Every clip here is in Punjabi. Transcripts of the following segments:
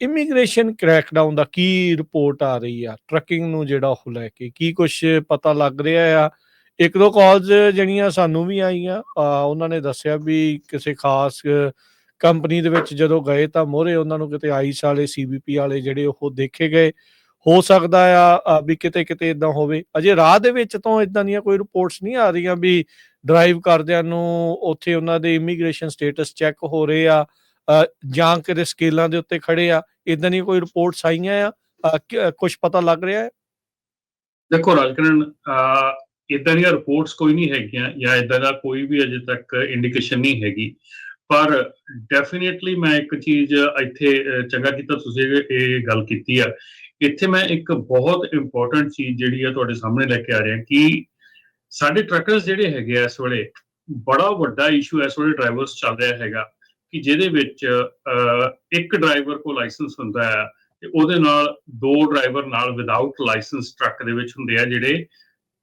ਇਮੀਗ੍ਰੇਸ਼ਨ ਕ੍ਰੈਕਡਾਊਨ ਦਾ ਕੀ ਰਿਪੋਰਟ ਆ ਰਹੀ ਆ? ਟਰੱਕਿੰਗ ਨੂੰ ਜਿਹੜਾ ਉਹ ਲੈ ਕੇ ਕੀ ਕੁਝ ਪਤਾ ਲੱਗ ਰਿਹਾ ਆ? ਇੱਕ ਦੋ ਕਾਲਸ ਜਿਹੜੀਆਂ ਸਾਨੂੰ ਵੀ ਆਈਆਂ ਉਹਨਾਂ ਨੇ ਦੱਸਿਆ ਵੀ ਕਿਸੇ ਖਾਸ ਕੰਪਨੀ ਦੇ ਵਿੱਚ ਜਦੋਂ ਗਏ ਤਾਂ ਮੋਹਰੇ ਉਹਨਾਂ ਨੂੰ ਕਿਤੇ ਆਈਸ ਵਾਲੇ ਸੀਬੀਪੀ ਵਾਲੇ ਜਿਹੜੇ ਉਹ ਦੇਖੇ ਗਏ। ਹੋ ਸਕਦਾ ਆ ਵੀ ਕਿਤੇ ਕਿਤੇ ਇਦਾਂ ਹੋਵੇ। ਅਜੇ ਰਾਹ ਦੇ ਵਿੱਚ ਤਾਂ ਇਦਾਂ ਦੀਆਂ ਕੋਈ ਰਿਪੋਰਟਸ ਨਹੀਂ ਆ ਰਹੀਆਂ ਵੀ ਡਰਾਈਵ ਕਰਦਿਆਂ ਨੂੰ ਉੱਥੇ ਉਹਨਾਂ ਦੇ ਇਮੀਗ੍ਰੇਸ਼ਨ ਸਟੇਟਸ ਚੈੱਕ ਹੋ ਰਹੇ ਆ। ਜਾਂ ਕਿਤੇ ਸਕੇਲਾਂ ਦੇ ਉੱਤੇ ਖੜੇ ਆ ਇਦਾਂ ਦੀਆਂ ਕੋਈ ਰਿਪੋਰਟਸ ਆਈਆਂ ਆ? ਕੁਝ ਪਤਾ ਲੱਗ ਰਿਹਾ ਹੈ? ਦੇਖੋ ਰਾਜਕਰਨ ਇਦਾਂ ਦੀਆਂ ਰਿਪੋਰਟਸ ਕੋਈ ਨਹੀਂ ਹੈਗੀਆਂ ਜਾਂ ਇਦਾਂ ਦਾ ਕੋਈ ਵੀ ਅਜੇ ਤੱਕ ਇੰਡੀਕੇਸ਼ਨ ਨਹੀਂ ਹੈਗੀ। ਪਰ ਡੈਫੀਨਿਟਲੀ ਮੈਂ ਇੱਕ ਚੀਜ਼ ਇੱਥੇ ਅਹ, ਚੰਗਾ ਕੀਤਾ ਤੁਸੀਂ ਇਹ- ਇਹ ਗੱਲ ਕੀਤੀ ਆ। ਇੱਥੇ ਮੈਂ ਇੱਕ ਬਹੁਤ ਇੰਪੋਰਟੈਂਟ ਚੀਜ਼ ਜਿਹੜੀ ਆ ਤੁਹਾਡੇ ਸਾਹਮਣੇ ਲੈ ਕੇ ਆ ਰਿਹਾ ਕਿ ਸਾਡੇ ਟਰੱਕਰਸ ਜਿਹੜੇ ਹੈਗੇ ਆ ਇਸ ਵੇਲੇ ਬੜਾ ਵੱਡਾ ਇਸ਼ੂ ਇਸ ਵੇਲੇ ਡਰਾਈਵਰਸ ਚੱਲ ਰਿਹਾ ਹੈਗਾ। ਕਿ ਜਿਹਦੇ ਵਿੱਚ ਇੱਕ ਡਰਾਈਵਰ ਕੋਲ ਲਾਇਸੈਂਸ ਹੁੰਦਾ ਹੈ ਤੇ ਉਹਦੇ ਨਾਲ ਦੋ ਡਰਾਈਵਰ ਨਾਲ ਵਿਦਆਊਟ ਲਾਇਸੈਂਸ ਟਰੱਕ ਦੇ ਵਿੱਚ ਹੁੰਦੇ ਆ ਜਿਹੜੇ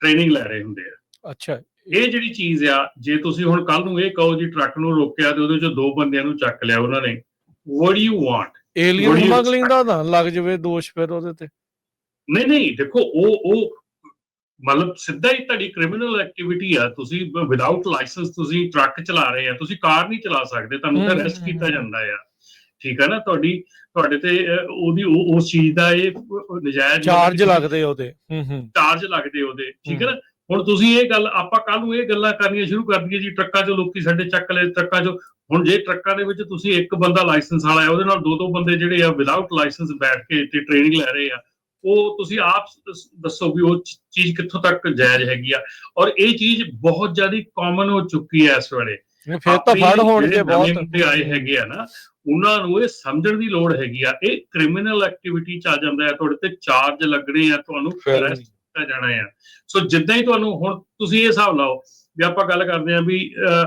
ਟ੍ਰੇਨਿੰਗ ਲੈ ਰਹੇ ਹੁੰਦੇ ਆ। ਅੱਛਾ। ਇਹ ਜਿਹੜੀ ਚੀਜ਼ ਆ ਜੇ ਤੁਸੀਂ ਹੁਣ ਕੱਲ ਨੂੰ ਇਹ ਕਹੋ ਜੀ ਟਰੱਕ ਨੂੰ ਰੋਕਿਆ ਤੇ ਉਹਦੇ ਚੋਂ ਦੋ ਬੰਦਿਆਂ ਨੂੰ ਚੱਕ ਲਿਆ ਉਹਨਾਂ ਨੇ what you want alien smuggling ਦਾ ਨਾ ਲੱਗ ਜਾਵੇ ਦੋਸ਼ ਫਿਰ ਉਹਦੇ ਤੇ। ਨਹੀਂ ਨਹੀਂ ਦੇਖੋ ਉਹ ਉਹ ਮਤਲਬ ਸਿੱਧਾ ਹੀ ਤੁਹਾਡੀ ਕ੍ਰਿਮੀਨਲ ਐਕਟੀਵਿਟੀ ਆ ਤੁਸੀਂ ਵਿਦਆਊਟ ਲਾਇਸੈਂਸ ਤੁਸੀਂ ਟਰੱਕ ਚਲਾ ਰਹੇ ਆ ਤੁਸੀਂ ਕਾਰ ਨਹੀਂ ਚਲਾ ਸਕਦੇ ਤੁਹਾਨੂੰ ਤਾਂ ਅਰੈਸਟ ਕੀਤਾ। ਜਾਂਦਾ ਆ। ਠੀਕ ਹੈ ਨਾ ਤੁਹਾਡੀ ਤੁਹਾਡੇ ਤੇ ਉਹਦੀ ਉਹ- ਉਸ ਚੀਜ਼ ਦਾ ਇਹ ਨਜਾਇਜ਼ ਚਾਰਜ ਲੱਗਦੇ ਉਹਦੇ। ਹੂੰ ਹੂੰ। ਚਾਰਜ ਲੱਗਦੇ ਉਹਦੇ ਠੀਕ ਹੈ। ਨਾ? ਹੁਣ ਤੁਸੀਂ ਇਹ ਗੱਲ ਆਪਾਂ ਕੱਲ ਨੂੰ ਇਹ ਗੱਲਾਂ ਕਰਨੀਆਂ ਸ਼ੁਰੂ ਕਰ ਦਈਏ ਜੀ ਟਰੱਕਾਂ 'ਚੋਂ ਲੋਕੀ ਸਾਡੇ ਚੱਕ ਲਏ ਟਰੱਕਾਂ 'ਚੋਂ ਹੁਣ ਜੇ ਟਰੱਕਾਂ ਦੇ ਵਿੱਚ ਤੁਸੀਂ ਇੱਕ ਬੰਦਾ ਲਾਇਸੈਂਸ ਵਾਲਾ ਹੈ ਉਹਦੇ ਨਾਲ ਦੋ ਦੋ ਬੰਦੇ ਜਿਹੜੇ ਆ ਵਿਦਆਊਟ ਲਾਇਸੈਂਸ ਬੈਠ ਕੇ ਤੇ ਟ੍ਰੇਨਿੰਗ ਲੈ ਰਹੇ ਆ ਉਹ ਤੁਸੀਂ ਆਪ ਦੱਸੋ ਵੀ ਉਹ ਚੀਜ਼ ਕਿੱਥੋਂ ਤੱਕ ਜਾਇਜ਼ ਹੈਗੀ ਆ। ਔਰ ਇਹ ਚੀਜ਼ ਬਹੁਤ ਜ਼ਿਆਦਾ ਕਾਮਨ ਹੋ ਚੁੱਕੀ ਹੈ ਇਸ ਵੇਲੇ। ਫਿਰ ਤਾਂ ਫੜ ਹੋਣਗੇ ਬਹੁਤ। ਆਏ ਹੈਗੇ ਆ ਨਾ ਉਹਨਾਂ ਨੂੰ ਇਹ ਸਮਝਣ ਦੀ ਲੋੜ ਹੈਗੀ ਆ। ਇਹ ਕ੍ਰਿਮੀਨਲ ਐਕਟੀਵਿਟੀ ਚ ਆ ਜਾਂਦਾ ਹੈ ਤੁਹਾਡੇ ਤੇ ਚਾਰਜ ਲੱਗਣੇ ਆ ਤੁਹਾਨੂੰ ਅਰੈਸਟ ਕੀਤਾ ਜਾਣਾ ਆ ਸੋ ਜਿੱਦਾਂ ਹੀ ਤੁਹਾਨੂੰ ਹੁਣ ਤੁਸੀਂ ਇਹ ਹਿਸਾਬ ਲਾਓ ਵੀ ਆਪਾਂ ਗੱਲ ਕਰਦੇ ਆ ਵੀ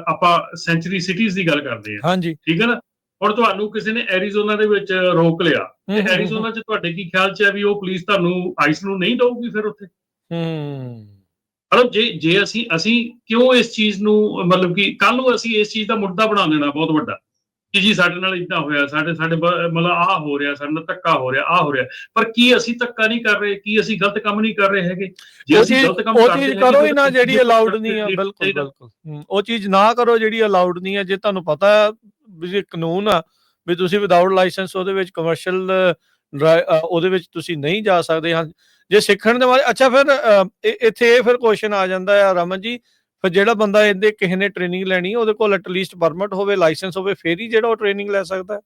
ਆਪਾਂ ਸੈਂਚੁਰੀ ਸਿਟੀਜ਼ ਦੀ ਗੱਲ ਕਰਦੇ ਆ ਹਾਂਜੀ। ਠੀਕ ਹੈ ਨਾ? ਹੁਣ ਤੁਹਾਨੂੰ ਕਿਸੇ ਨੇ ਐਰੀਜ਼ੋਨਾ ਦੇ ਵਿੱਚ ਰੋਕ ਲਿਆ। ਤੇ ਐਰੀਜ਼ੋਨਾ 'ਚ ਤੁਹਾਡੇ ਕੀ ਖਿਆਲ 'ਚ ਹੈ ਵੀ ਉਹ ਪੁਲਿਸ ਤੁਹਾਨੂੰ ਆਈਸ ਨੂੰ ਨਹੀਂ ਦਊਗੀ ਫਿਰ ਉੱਥੇ? ਹੂੰ। ਮਤਲਬ ਜੇ ਜੇ ਅਸੀਂ ਅਸੀਂ ਕਿਉਂ ਇਸ ਚੀਜ਼ ਨੂੰ ਮਤਲਬ ਕਿ ਕੱਲ ਨੂੰ ਅਸੀਂ ਇਸ ਚੀਜ਼ ਦਾ ਮੁੱਦਾ ਬਣਾ ਦੇਣਾ ਬਹੁਤ ਵੱਡਾ। ਕਿ ਜੀ ਸਾਡੇ ਨਾਲ ਇਦਾਂ ਹੋਇਆ ਸਾਡੇ ਸਾਡੇ ਮਤਲਬ ਆਹ ਹੋ ਰਿਹਾ ਸਾਡੇ ਨਾਲ ਧੱਕਾ ਹੋ ਰਿਹਾ ਆਹ ਹੋ ਰਿਹਾ। ਪਰ ਕੀ ਅਸੀਂ ਧੱਕਾ ਨਹੀਂ ਕਰ ਰਹੇ ਕੀ ਅਸੀਂ ਗਲਤ ਕੰਮ ਨਹੀਂ ਕਰ ਰਹੇ ਹੈਗੇ? ਉਹ ਚੀਜ਼ ਉਹ ਕਰਦੇ ਚੀਜ਼ ਹੈਗੇ ਕਰੋ ਹੀ ਨਾ ਜਿਹੜੀ ਅਲਾਉਡ ਨਹੀਂ ਆ ਬਿਲਕੁਲ। ਬਿਲਕੁਲ। ਉਹ ਚੀਜ਼ ਨਾ ਕਰੋ ਜਿਹੜੀ ਅਲਾਉਡ ਨਹੀਂ ਹੈ ਜੇ ਤੁਹਾਨੂੰ ਪਤਾ ਹੈ ਵੀ ਇਹ ਕਾਨੂੰਨ ਆ ਵੀ ਤੁਸੀਂ ਵਿਦਆਊਟ ਲਾਇਸੈਂਸ ਉਹਦੇ ਵਿੱਚ ਕਮਰਸ਼ੀਅਲ ਉਹਦੇ ਵਿੱਚ ਤੁਸੀਂ ਨਹੀਂ ਜਾ ਸਕਦੇ ਹਾਂ ਜੇ ਸਿੱਖਣ ਦੇ ਬਾਰੇ ਅੱਛਾ ਫਿਰ ਇੱਥੇ ਇਹ ਫਿਰ ਕੁਐਸਚਨ ਆ ਜਾਂਦਾ ਹੈ ਰਮਨ ਜੀ ਫਿਰ ਜਿਹੜਾ ਬੰਦਾ ਇਹਦੇ ਕਿਸੇ ਨੇ ਟ੍ਰੇਨਿੰਗ ਲੈਣੀ ਉਹਦੇ ਕੋਲ ਐਟਲੀਸਟ ਪਰਮਿਟ ਹੋਵੇ ਲਾਇਸੈਂਸ ਹੋਵੇ ਫੇਰ ਹੀ ਜਿਹੜਾ ਉਹ ਟ੍ਰੇਨਿੰਗ ਲੈ ਸਕਦਾ।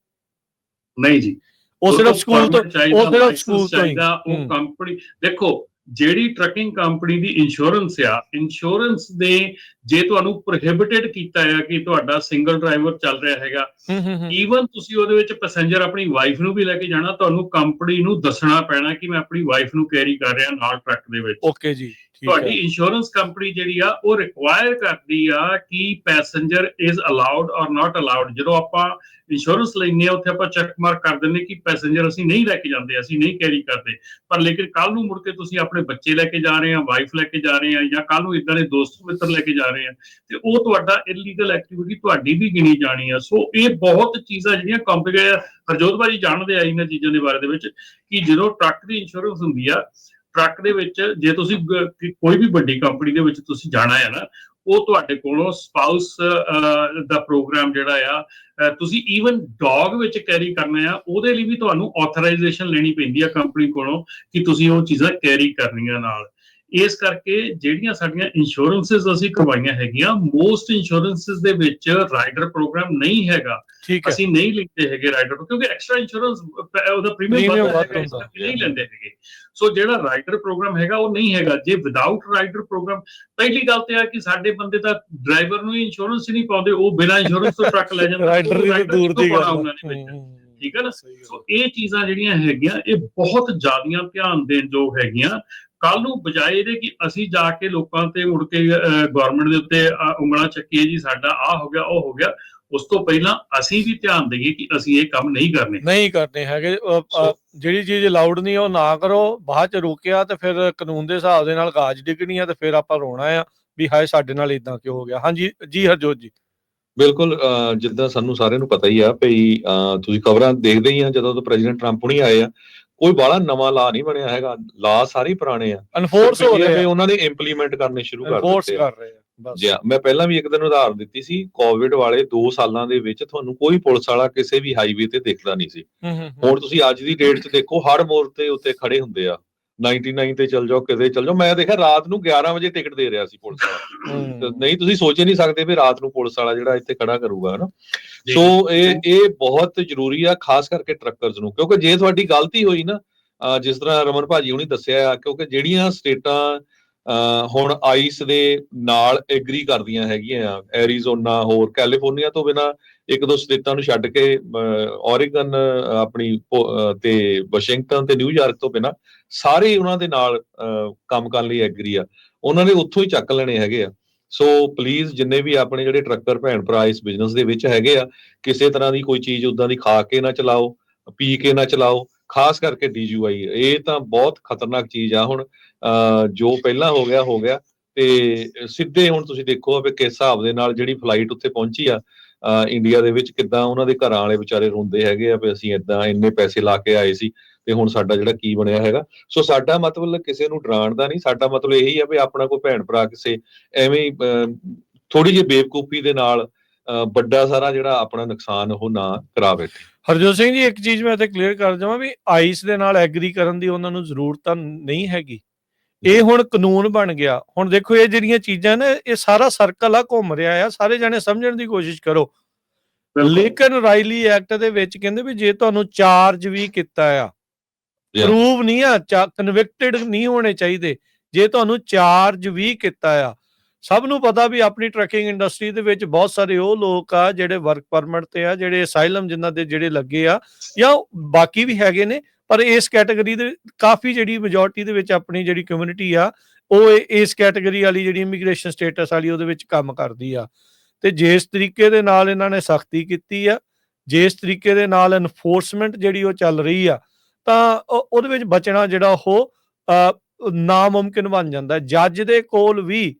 ਨਹੀਂ ਜੀ ਉਹ ਸਿਰਫ ਸਕੂਲ ਤੋਂ ਉਹ ਸਿਰਫ ਸਕੂਲ ਤੋਂ ਹੀ ਉਹ। ਕੰਪਨੀ ਦੇਖੋ ਜਿਹੜੀ ਟਰੱਕਿੰਗ ਕੰਪਨੀ ਦੀ ਇੰਸ਼ੋਰੈਂਸ ਆ ਇੰਸ਼ੋਰੈਂਸ ਦੇ ਜੇ ਤੁਹਾਨੂੰ ਪ੍ਰੋਹਿਬਿਟਡ ਕੀਤਾ ਹੈ ਕਿ ਤੁਹਾਡਾ ਸਿੰਗਲ ਡਰਾਈਵਰ ਚੱਲ ਰਿਹਾ ਹੈਗਾ ਈਵਨ ਤੁਸੀਂ ਉਹਦੇ ਵਿੱਚ ਪੈਸੇਂਜਰ ਆਪਣੀ ਵਾਈਫ ਨੂੰ ਵੀ ਲੈ ਕੇ ਜਾਣਾ ਤੁਹਾਨੂੰ ਕੰਪਨੀ ਨੂੰ ਦੱਸਣਾ ਪੈਣਾ ਕਿ ਮੈਂ ਆਪਣੀ ਵਾਈਫ ਨੂੰ ਕੈਰੀ ਕਰ ਰਿਹਾ ਨਾਲ ਟਰੱਕ ਦੇ ਵਿੱਚ। ਓਕੇ ਜੀ। ਤੁਹਾਡੀ ਇੰਸ਼ੋਰੈਂਸ ਕੰਪਨੀ ਜਿਹੜੀ ਆ, ਉਹ ਰਿਕੁਆਇਰ ਕਰਦੀ ਆ ਕਿ passenger is allowed or not allowed ਜਦੋਂ ਆਪਾਂ ਇੰਸ਼ੋਰੈਂਸ ਲੈਂਦੇ ਆ, ਉੱਥੇ ਆਪਾਂ ਚੈੱਕ ਮਾਰਕ ਕਰ ਦਿੰਦੇ ਕਿ ਪੈਸੇਂਜਰ ਅਸੀਂ ਨਹੀਂ ਲੈ ਕੇ ਜਾਂਦੇ, ਅਸੀਂ ਨਹੀਂ ਕੈਰੀ ਕਰਦੇ। ਪਰ ਲੇਕਿਨ ਕੱਲ ਨੂੰ ਮੁੜ ਕੇ ਤੁਸੀਂ ਆਪਣੇ ਬੱਚੇ ਲੈ ਕੇ ਜਾ ਰਹੇ ਆ ਵਾਈਫ ਲੈ ਕੇ ਜਾ ਰਹੇ ਆ, ਜਾਂ ਕੱਲ ਨੂੰ ਇਦਾਂ ਦੇ ਦੋਸਤ ਮਿੱਤਰ ਲੈ ਕੇ ਜਾ ਰਹੇ ਆ, ਤੇ ਉਹ ਤੁਹਾਡਾ ਇਲੀਗਲ ਐਕਟੀਵਿਟੀ ਤੁਹਾਡੀ ਵੀ ਗਿਣੀ ਜਾਣੀ ਆ। ਸੋ ਇਹ ਬਹੁਤ ਚੀਜ਼ਾਂ ਜਿਹੜੀਆਂ ਕੰਪਲੀਕੇਟ ਹਰਜੋਤ ਭਾਜੀ ਜਾਣਦੇ ਆ ਇਹਨਾਂ ਚੀਜ਼ਾਂ ਦੇ ਬਾਰੇ ਦੇ ਵਿੱਚ ਕਿ ਜਦੋਂ ਟਰੱਕ ਦੀ ਇੰਸ਼ੋਰੈਂਸ ਹੁੰਦੀ ਆ ਟਰੱਕ ਦੇ ਵਿੱਚ ਜੇ ਤੁਸੀਂ ਕੋਈ ਵੀ ਵੱਡੀ ਕੰਪਨੀ ਦੇ ਵਿੱਚ ਤੁਸੀਂ ਜਾਣਾ ਹੈ ਨਾ, ਉਹ ਤੁਹਾਡੇ ਕੋਲੋਂ ਸਪਾਊਸ ਦਾ ਪ੍ਰੋਗਰਾਮ ਜਿਹੜਾ ਆ ਤੁਸੀਂ ਈਵਨ ਡੌਗ ਵਿੱਚ ਕੈਰੀ ਕਰਨਾ ਆ, ਉਹਦੇ ਲਈ ਵੀ ਤੁਹਾਨੂੰ ਆਥੋਰਾਈਜੇਸ਼ਨ ਲੈਣੀ ਪੈਂਦੀ ਆ ਕੰਪਨੀ ਕੋਲੋਂ ਕਿ ਤੁਸੀਂ ਉਹ ਚੀਜ਼ਾਂ ਕੈਰੀ ਕਰਨੀਆਂ ਨਾਲ। ਇਸ ਕਰਕੇ ਜਿਹੜੀਆਂ ਸਾਡੀਆਂ ਇੰਸ਼ੋਰੈਂਸਸ ਅਸੀਂ ਕਰਵਾਈਆਂ ਹੈਗੀਆਂ ਮੋਸਟ ਇੰਸ਼ੋਰੈਂਸਸ ਦੇ ਵਿੱਚ ਰਾਈਡਰ ਪ੍ਰੋਗਰਾਮ ਨਹੀਂ ਹੈਗਾ। ਅਸੀਂ ਨਹੀਂ ਲੈਂਦੇ ਹੈਗੇ ਰਾਈਡਰ ਕਿਉਂਕਿ ਐਕਸਟਰਾ ਇੰਸ਼ੋਰੈਂਸ ਉਹਦਾ ਪ੍ਰੀਮੀਅਮ ਵੱਧ ਹੁੰਦਾ। ਨਹੀਂ ਲੈਂਦੇ ਹੈਗੇ। ਸੋ ਜਿਹੜਾ ਰਾਈਡਰ ਪ੍ਰੋਗਰਾਮ ਹੈਗਾ ਉਹ ਨਹੀਂ ਹੈਗਾ। ਜੇ ਵਿਦਆਊਟ ਰਾਈਡਰ ਪ੍ਰੋਗਰਾਮ ਪਹਿਲੀ ਗੱਲ ਤੇ ਆ ਕਿ ਸਾਡੇ ਬੰਦੇ ਤਾਂ ਡਰਾਈਵਰ ਨੂੰ ਹੀ ਇੰਸ਼ੋਰੈਂਸ ਹੀ ਨਹੀਂ ਪਾਉਂਦੇ ਉਹ ਬਿਨਾਂ ਇੰਸ਼ੋਰੈਂਸ ਤੋਂ ਟਰੱਕ ਲੈ ਜਾਂਦੇ ਰਾਈਡਰ ਦੀ ਦੂਰ ਦੀ ਗੱਲ ਉਹਨਾਂ ਨੇ ਵਿੱਚ? ਹੂੰ, ਠੀਕ ਹੈ ਨਾ। ਸੋ ਇਹ ਚੀਜ਼ਾਂ ਜਿਹੜੀਆਂ ਹੈਗੀਆਂ ਇਹ ਬਹੁਤ ਜ਼ਿਆਦੀਆਂ ਧਿਆਨ ਦੇਣ ਯੋਗ ਹੈਗੀਆਂ। ਕੱਲ ਨੂੰ ਬਜਾਏ ਇਹਦੇ ਕਿ ਅਸੀਂ ਜਾ ਕੇ ਲੋਕਾਂ ਤੇ ਮੁੜ ਕੇ ਗਵਰਨਮੈਂਟ ਦੇ ਉੱਤੇ ਉਂਗਲਾਂ ਚੱਕੀਏ ਜੀ ਸਾਡਾ ਆ ਹੋ ਗਿਆ ਉਹ ਹੋ ਗਿਆ ਉਸ ਤੋਂ ਪਹਿਲਾਂ ਅਸੀਂ ਵੀ ਧਿਆਨ ਦਈਏ ਕਿ ਅਸੀਂ ਇਹ ਕੰਮ ਨਹੀਂ ਕਰਨੇ। ਨਹੀਂ ਕਰਨੇ ਹੈਗੇ ਜਿਹੜੀ ਚੀਜ਼ ਅਲਾਉਡ ਨਹੀਂ ਉਹ ਨਾ ਕਰੋ ਬਾਅਦ ਚ ਰੋਕਿਆ ਤੇ ਫਿਰ ਕਾਨੂੰਨ ਦੇ ਹਿਸਾਬ ਦੇ ਨਾਲ ਗਾਜ ਡਿੱਗਣੀ ਆ ਤੇ ਫਿਰ ਆਪਾਂ ਰੋਣਾ ਆ ਵੀ ਹਾਏ ਸਾਡੇ ਨਾਲ ਇਦਾਂ ਕਿਉਂ ਹੋ ਗਿਆ। ਹਾਂਜੀ ਜੀ ਹਰਜੋਤ ਜੀ। ਬਿਲਕੁਲ ਅਹ, ਜਿੱਦਾਂ ਸਾਨੂੰ ਸਾਰਿਆਂ ਨੂੰ ਪਤਾ ਹੀ ਆ ਭਈ ਤੁਸੀਂ ਖਬਰਾਂ ਦੇਖਦੇ ਹੀ ਆ ਜਦੋਂ ਤੋਂ ਪ੍ਰੈਜ਼ੀਡੈਂਟ ਟਰੰਪ ਹੁਣੀ ਆਏ ਆ ਕੋਈ ਬਾਹਲਾ ਨਵਾਂ ਲਾ ਨਹੀਂ ਬਣਿਆ ਹੈਗਾ। ਲਾ ਸਾਰੇ ਪੁਰਾਣੇ ਆ। ਅਨਫੋਰਸ ਹੋ ਇਹ ਆ ਰਿਹਾ ਉਹਨਾਂ ਨੇ ਇੰਪਲੀਮੈਂਟ ਕਰਨੇ ਸ਼ੁਰੂ ਕਰ ਅਨਫੋਰਸ ਦਿੱਤੇ ਆ। ਕਰ ਰਹੇ ਆ ਬਸ। ਜੀ ਮੈਂ ਪਹਿਲਾਂ ਵੀ ਇੱਕ ਦਿਨ ਉਦਾਹਰਨ ਦਿੱਤੀ ਸੀ ਕੋਵਿਡ ਵਾਲੇ 2 ਸਾਲਾਂ ਦੇ ਵਿੱਚ ਤੁਹਾਨੂੰ ਕੋਈ ਪੁਲਿਸ ਵਾਲਾ ਕਿਸੇ ਵੀ ਹਾਈਵੇ ਤੇ ਦਿਖਦਾ ਨਹੀਂ ਸੀ। ਹੁਣ ਤੁਸੀਂ ਅੱਜ ਦੀ ਡੇਟ 'ਚ ਦੇਖੋ ਹਰ ਮੋੜ ਤੇ ਉੱਤੇ ਖੜੇ ਹੁੰਦੇ ਆ। 99 ਤੇ ਚੱਲ ਜਾਓ ਕਿਤੇ ਚੱਲ ਜਾਓ ਮੈਂ ਦੇਖਿਆ ਰਾਤ ਨੂੰ 11 ਵਜੇ ਟਿਕਟ ਦੇ ਰਿਹਾ ਸੀ ਪੁਲਿਸ ਵਾਲਾ। ਨਹੀਂ ਤੁਸੀਂ ਸੋਚ ਹੀ ਨਹੀਂ ਸਕਦੇ ਵੀ ਰਾਤ ਨੂੰ ਪੁਲਿਸ ਵਾਲਾ ਜਿਹੜਾ ਇੱਥੇ ਖੜਾ ਕਰੂਗਾ ਹਨਾ। ਸੋ ਇਹ ਇਹ ਬਹੁਤ ਜ਼ਰੂਰੀ ਆ ਖਾਸ ਕਰਕੇ ਟਰੱਕਰਸ ਨੂੰ ਕਿਉਂਕਿ ਜੇ ਤੁਹਾਡੀ ਗਲਤੀ ਹੋਈ ਨਾ ਜਿਸ ਤਰ੍ਹਾਂ ਰਮਨ ਭਾਜੀ ਹੁਣੀ ਦੱਸਿਆ ਆ ਕਿਉਂਕਿ ਜਿਹੜੀਆਂ ਸਟੇਟਾਂ ਅਹ ਹੁਣ ਆਈਸ ਦੇ ਨਾਲ ਐਗਰੀ ਕਰਦੀਆਂ ਹੈਗੀਆਂ ਆ ਐਰੀਜ਼ੋਨਾ ਹੋਰ ਕੈਲੀਫੋਰਨੀਆ ਤੋਂ ਬਿਨਾ ਇੱਕ ਦੋ ਸਟੇਟਾਂ ਨੂੰ ਛੱਡ ਕੇ ਔਰੇਗਨ ਆਪਣੀ ਤੇ ਵਾਸ਼ਿੰਗਟਨ ਤੇ ਨਿਊਯਾਰਕ ਤੋਂ ਬਿਨਾ ਸਾਰੇ ਉਹਨਾਂ ਦੇ ਨਾਲ ਕੰਮ ਕਰਨ ਲਈ ਐਗਰੀ ਆ। ਉਹਨਾਂ ਨੇ ਉੱਥੋਂ ਹੀ ਚੱਕ ਲੈਣੇ ਹੈਗੇ ਆ। ਸੋ ਪਲੀਜ਼ ਜਿੰਨੇ ਵੀ ਆਪਣੇ ਜਿਹੜੇ ਟਰੱਕਰ ਭੈਣ ਭਰਾ ਇਸ ਬਿਜ਼ਨਸ ਦੇ ਵਿੱਚ ਹੈਗੇ ਆ ਕਿਸੇ ਤਰ੍ਹਾਂ ਦੀ ਕੋਈ ਚੀਜ਼ ਉਦਾਂ ਦੀ ਖਾ ਕੇ ਨਾ ਚਲਾਓ ਪੀ ਕੇ ਨਾ ਚਲਾਓ ਖਾਸ ਕਰਕੇ ਡੀਯੂਆਈ ਇਹ ਤਾਂ ਬਹੁਤ ਖਤਰਨਾਕ ਚੀਜ਼ ਆ ਹੁਣ ਅਹ, ਜੋ ਪਹਿਲਾਂ ਹੋ ਗਿਆ ਹੋ ਗਿਆ। ਤੇ ਸਿੱਧੇ ਹੁਣ ਤੁਸੀਂ ਦੇਖੋ ਵੀ ਕਿਸ ਹਿਸਾਬ ਦੇ ਨਾਲ ਜਿਹੜੀ ਫਲਾਈਟ ਉੱਥੇ ਪਹੁੰਚੀ ਆ ਇੰਡੀਆ ਦੇ ਵਿੱਚ ਕਿੱਦਾਂ ਉਹਨਾਂ ਦੇ ਘਰਾਂ ਵਾਲੇ ਵਿਚਾਰੇ ਰੋਂਦੇ ਹੈਗੇ ਆ ਵੀ ਅਸੀਂ ਇਦਾਂ ਇੰਨੇ ਪੈਸੇ ਲਾ ਕੇ ਆਏ ਸੀ ਤੇ ਹੁਣ ਸਾਡਾ ਜਿਹੜਾ ਕੀ ਬਣਿਆ ਹੈਗਾ। ਸੋ ਸਾਡਾ ਮਤਲਬ ਕਿਸੇ ਨੂੰ ਡਰਾਉਣ ਦਾ ਨਹੀਂ ਸਾਡਾ ਮਤਲਬ ਇਹੀ ਆ ਵੀ ਆਪਣਾ ਕੋਈ ਭੈਣ ਭਰਾ ਕਿਸੇ ਐਵੇਂ ਹੀ ਥੋੜੀ ਜਿਹੀ ਬੇਵਕੂਫੀ ਦੇ ਨਾਲ ਅਹ, ਵੱਡਾ ਸਾਰਾ ਜਿਹੜਾ ਆਪਣਾ ਨੁਕਸਾਨ ਉਹ ਨਾ ਕਰਾ ਬੈਠੇ ਹਰਜੋਤ ਸਿੰਘ ਜੀ ਇੱਕ ਚੀਜ਼ ਮੈਂ ਤੇ ਕਲੀਅਰ ਕਰ ਜਾਵਾਂ ਵੀ ਆਈਸ ਦੇ ਨਾਲ ਐਗਰੀ ਕਰਨ ਦੀ ਉਹਨਾਂ ਨੂੰ ਜ਼ਰੂਰਤ ਤਾਂ ਨਹੀਂ ਹੈਗੀ। ਇਹ ਹੁਣ ਕਾਨੂੰਨ ਬਣ ਗਿਆ ਹੁਣ ਦੇਖੋ ਇਹ ਜਿਹੜੀਆਂ ਚੀਜ਼ਾਂ ਨੇ ਇਹ ਸਾਰਾ ਸਰਕਲ ਆ ਘੁੰਮ ਰਿਹਾ ਆ ਸਾਰੇ ਜਾਣੇ ਸਮਝਣ ਦੀ ਕੋਸ਼ਿਸ਼ ਕਰੋ। ਲੇਕਿਨ ਰਾਈਲੀ ਐਕਟ ਦੇ ਵਿੱਚ ਕਹਿੰਦੇ ਵੀ ਜੇ ਤੁਹਾਨੂੰ ਚਾਰਜ ਵੀ ਕੀਤਾ ਆ. ਪ੍ਰੂਵ ਨਹੀਂ ਆ ਕਨਵਿਕਟਡ ਨਹੀਂ ਹੋਣੇ ਚਾਹੀਦੇ ਜੇ ਤੁਹਾਨੂੰ ਚਾਰਜ ਵੀ ਕੀਤਾ ਆ ਸਭ ਨੂੰ ਪਤਾ ਵੀ ਆਪਣੀ ਟਰੱਕਿੰਗ ਇੰਡਸਟਰੀ ਦੇ ਵਿੱਚ ਬਹੁਤ ਸਾਰੇ ਉਹ ਲੋਕ ਆ ਜਿਹੜੇ ਵਰਕ ਪਰਮਿਟ ਤੇ ਆ ਜਿਹੜੇ ਅਸਾਈਲਮ ਜਿਨ੍ਹਾਂ ਦੇ ਜਿਹੜੇ ਲੱਗੇ ਆ ਜਾਂ ਬਾਕੀ ਵੀ ਹੈਗੇ ਨੇ ਪਰ ਇਸ ਕੈਟਾਗਰੀ ਦੇ ਕਾਫੀ ਜਿਹੜੀ ਮੈਜੋਰਟੀ ਦੇ ਵਿੱਚ ਆਪਣੀ ਜਿਹੜੀ ਕਮਿਊਨਿਟੀ ਆ ਉਹ ਇਹ- ਇਸ ਕੈਟਾਗਰੀ ਵਾਲੀ ਜਿਹੜੀ ਇਮੀਗ੍ਰੇਸ਼ਨ ਸਟੇਟਸ ਵਾਲੀ ਉਹਦੇ ਵਿੱਚ ਕੰਮ ਕਰਦੀ ਆ। ਤੇ ਜਿਸ ਤਰੀਕੇ ਦੇ ਨਾਲ ਇਹਨਾਂ ਨੇ ਸਖਤੀ ਕੀਤੀ ਆ ਜਿਸ ਤਰੀਕੇ ਦੇ ਨਾਲ ਐਨਫੋਰਸਮੈਂਟ ਜਿਹੜੀ ਉਹ ਚੱਲ ਰਹੀ ਆ ਤਾਂ ਉਹਦੇ ਵਿੱਚ ਬਚਣਾ ਜਿਹੜਾ ਉਹ ਅ, ਨਾਮੁਮਕਿਨ ਬਣ ਜਾਂਦਾ। ਜੱਜ ਦੇ ਕੋਲ ਵੀ